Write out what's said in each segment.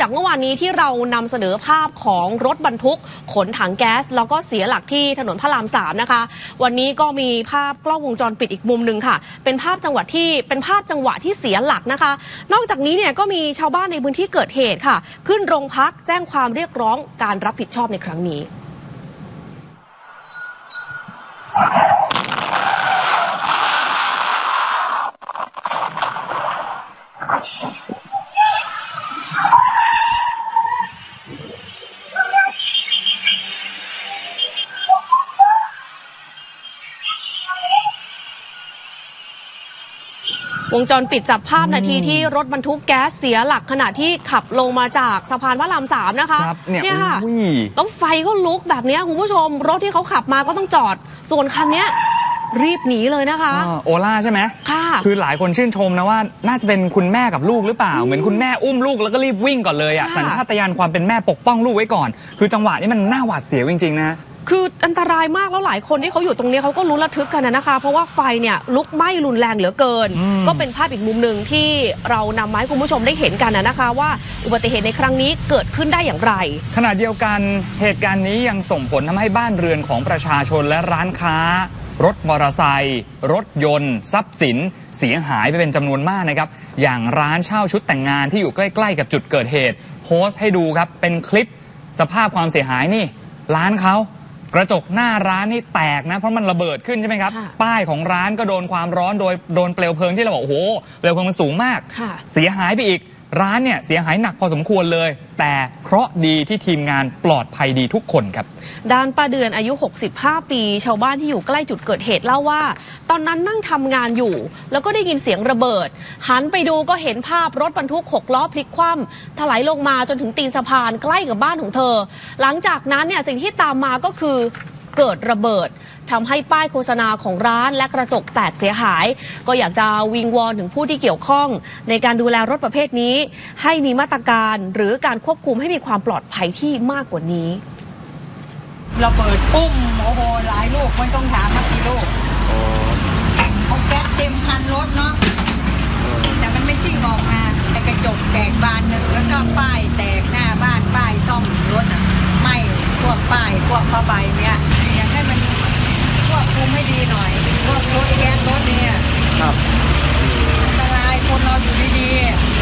จากเมื่อวานนี้ที่เรานำเสนอภาพของรถบรรทุก ขนถังแก๊ส แล้วก็เสียหลักที่ถนนพระรามสามนะคะ วันนี้ก็มีภาพกล้องวงจรปิดอีกมุมหนึ่งค่ะ เป็นภาพจังหวะที่เป็นภาพจังหวะที่เสียหลักนะคะ นอกจากนี้เนี่ยก็มีชาวบ้านในพื้นที่เกิดเหตุค่ะ ขึ้นโรงพักแจ้งความเรียกร้องการรับผิดชอบในครั้งนี้ วงจรปิดจับภาพนาทีที่รถบรรทุกแก๊สเสียหลักขณะที่ขับลงมาจากสะพานพระรามสามนะคะครับเนี่ยค่ะอุ้ย แล้วไฟก็ลุกแบบเนี้ยคุณผู้ชม รถที่เขาขับมาก็ต้องจอด ส่วนคันเนี้ยรีบหนีเลยนะคะ อ่าโอล่าใช่ไหมค่ะคือหลายคนชื่นชมนะว่าน่าจะเป็นคุณแม่กับลูกหรือเปล่า เหมือนคุณแม่อุ้มลูกแล้วก็รีบวิ่งก่อนเลยอะ ค่ะ สัญชาตญาณความเป็นแม่ปกป้องลูกไว้ก่อน คือจังหวะนี้มันน่าหวาดเสียวจริงๆนะ คืออันตรายมากแล้วหลายคนที่เขาอยู่ตรงนี้เขาก็รู้ระทึกกันนะนะคะ เพราะว่าไฟเนี่ยลุกไหม้รุนแรงเหลือเกินอืมก็เป็นภาพอีกมุมหนึ่งที่เรานำมาให้คุณผู้ชมได้เห็นกันนะนะคะ ว่าอุบัติเหตุในครั้งนี้เกิดขึ้นได้อย่างไร ขณะเดียวกันเหตุการณ์นี้ยังส่งผลทำให้บ้านเรือนของประชาชนและร้านค้า รถมอเตอร์ไซค์รถยนต์ ทรัพย์สิน เสียหายไปเป็นจำนวนมากนะครับอย่างร้านเช่าชุดแต่งงานที่อยู่ใกล้ ๆ กับจุดเกิดเหตุโพสต์ให้ดูครับเป็นคลิปสภาพความเสียหายนี่ร้านเขา กระจกหน้าร้านนี่แตกนะ เพราะมันระเบิดขึ้นใช่ไหมครับค่ะป้ายของร้านก็โดนความร้อนโดยโดนเปลวเพลิงที่เราบอกโอ้โหเปลวเพลิงมันสูงมากค่ะเสียหายไปอีก ร้านเนี่ยเสียหายหนักพอสมควรเลย แต่เคราะห์ดีที่ทีมงานปลอดภัยดีทุกคนครับ ด้านป้าเดือนอายุ 65 ปี ชาวบ้านที่อยู่ใกล้จุดเกิดเหตุเล่าว่า ตอนนั้นนั่งทำงานอยู่ แล้วก็ได้ยินเสียงระเบิด หันไปดูก็เห็นภาพรถบรรทุกหกล้อพลิกคว่ำถลายลงมาจนถึงตีนสะพานใกล้กับบ้านของเธอ หลังจากนั้นเนี่ยสิ่งที่ตามมาก็คือ เกิดระเบิดทำให้ป้ายโฆษณาของร้านและกระจกแตกเสียหาย ก็อยากจะวิงวอนถึงผู้ที่เกี่ยวข้อง ในการดูแลรถประเภทนี้ ให้มีมาตรการหรือการควบคุมให้มีความปลอดภัยที่มากกว่านี้ระเบิดปุ้มโอ้โหหลายลูกไม่ต้องถามว่ากี่ลูกเอาแก๊สเต็มคันรถเนาะแต่มันไม่ซิ่งออกมาแต่กระจกแตกบานหนึ่งแล้วก็ป้ายแตกหน้าบ้านป้ายซ่อมรถไหม่พวกป้ายพวกผ้าใบเนี่ย ควบคุมให้ดีหน่อยพวกรถแก๊สรถเนี่ยครับอันตรายคนเราอยู่ดี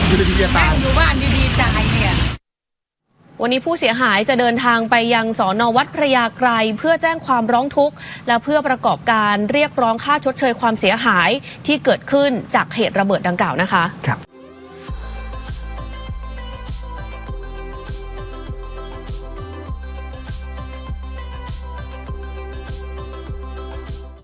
คือดีจะๆตานั่ยงอยู่บ้านดีๆตายเนี่ย วันนี้ผู้เสียหายจะเดินทางไปยังสอนอวัดพระยาไกรเพื่อแจ้งความร้องทุกข์ และเพื่อประกอบการเรียกร้องค่าชดเชยความเสียหายที่เกิดขึ้นจากเหตุระเบิดดังกล่าวนะคะ ครับ